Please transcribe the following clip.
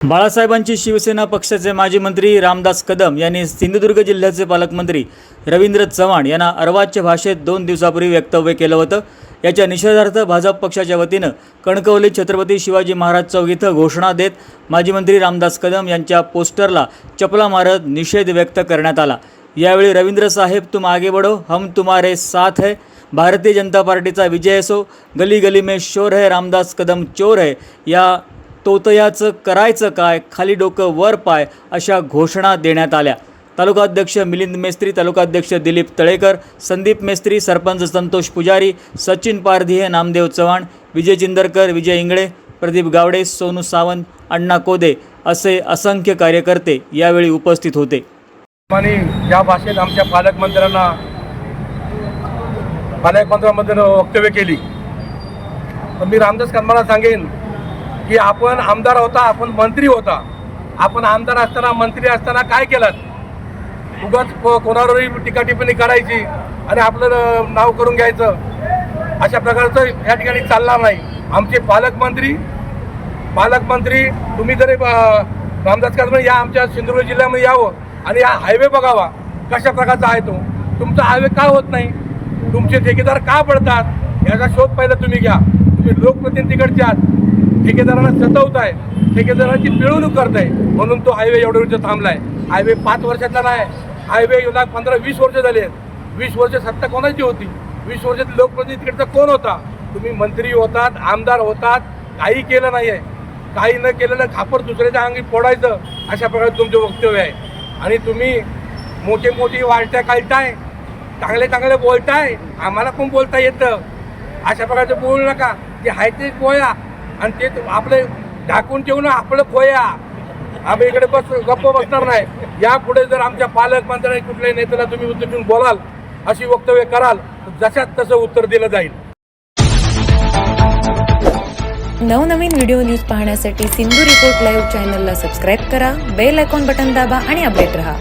बाळासाहेबांची शिवसेना पक्षाचे माजी मंत्री रामदास कदम यांनी सिंधुदुर्ग जिल्ह्याचे पालकमंत्री रवींद्र चव्हाण यांना अर्वाच्य भाषेत दोन दिवसापूर्वी वक्तव्य केलं होतं. याच्या निषेधार्थ भाजप पक्षाच्या वतीनं कणकवली छत्रपती शिवाजी महाराज चौक इथं घोषणा देत माजी मंत्री रामदास कदम यांच्या पोस्टरला चपला मारत निषेध व्यक्त करण्यात आला. यावेळी रवींद्र साहेब तुम आगे बढ़ो हम तुम्हारे साथ है. भारतीय जनता पार्टीचा विजय असो. गली गली में शोर है रामदास कदम चोर है. या तोतयाचं करायचं काय? खाली डोकं वर पाय अशा घोषणा देण्यात आल्या. तालुकाध्यक्ष मिलिंद मेस्त्री तालुकाध्यक्ष दिलीप तळेकर संदीप मेस्त्री सरपंच संतोष पुजारी सचिन पारधिये नामदेव चव्हाण विजय जिंदरकर विजय इंगळे प्रदीप गावडे सोनू सावंत अण्णा कोदे असे असंख्य कार्यकर्ते यावेळी उपस्थित होते. आणि या भाषेत आमच्या पालकमंत्र्यांना पालकमंत्र्यांमध्ये वक्तव्य केली. पण मी रामदास कदमाला सांगेन की आपण आमदार होता आपण मंत्री होता. आपण आमदार असताना मंत्री असताना काय केलं? उगाच कोणावरही टीका टिप्पणी करायची आणि आपलं नाव करून घ्यायचं. अशा प्रकारचं या ठिकाणी चालणार नाही. आमचे पालकमंत्री पालकमंत्री तुम्ही जरी रामदास कदम या आमच्या सिंधुदुर्ग जिल्ह्यामध्ये यावं आणि हा हायवे बघावा कशा प्रकारचा आहे तो. तुमचा हायवे का होत नाही? तुमचे ठेकेदार का पडतात? याचा शोध पहिला तुम्ही घ्या. तुम्ही लोकप्रतिनिधीकडचे आहात. ठेकेदारांना सतवताय ठेकेदारांची पिळवणूक करताय म्हणून तो हायवे एवढ्या वर्ष थांबलाय. हायवे पाच वर्षातला नाही. हायवे ला पंधरा वीस वर्ष झाले आहेत. वीस वर्ष सत्ता कोणाची होती? वीस वर्षात लोकप्रतिनिधीकडचा कोण होता? तुम्ही मंत्री होतात आमदार होतात काही केलं नाही आहे काही न केलेलं खापर दुसऱ्याच्या अंगी फोडायचं अशा प्रकारे तुमचं वक्तव्य आहे. आणि तुम्ही मोठे मोठी वाळट्या काढताय चांगले चांगले बोलताय आम्हाला पण बोलता येतं? अशा प्रकारचं बोलू नका. जे हाय तेच बोया आणि ते आपले ढाकून ठेवून आपलं खोया. आम्ही इकडे बस गप्प बसणार नाही. यापुढे जर आमच्या पालकमंत्र्यांनी कुठल्याही नेत्याला तुम्ही उद्देशून बोलाल अशी वक्तव्य कराल तर जशात तसं उत्तर दिलं जाईल. नवनवीन व्हिडिओ न्यूज पाहण्यासाठी सिंधू रिपोर्ट लाईव्ह चॅनलला सबस्क्राईब करा बेल आयकॉन बटन दाबा आणि अपडेट रहा.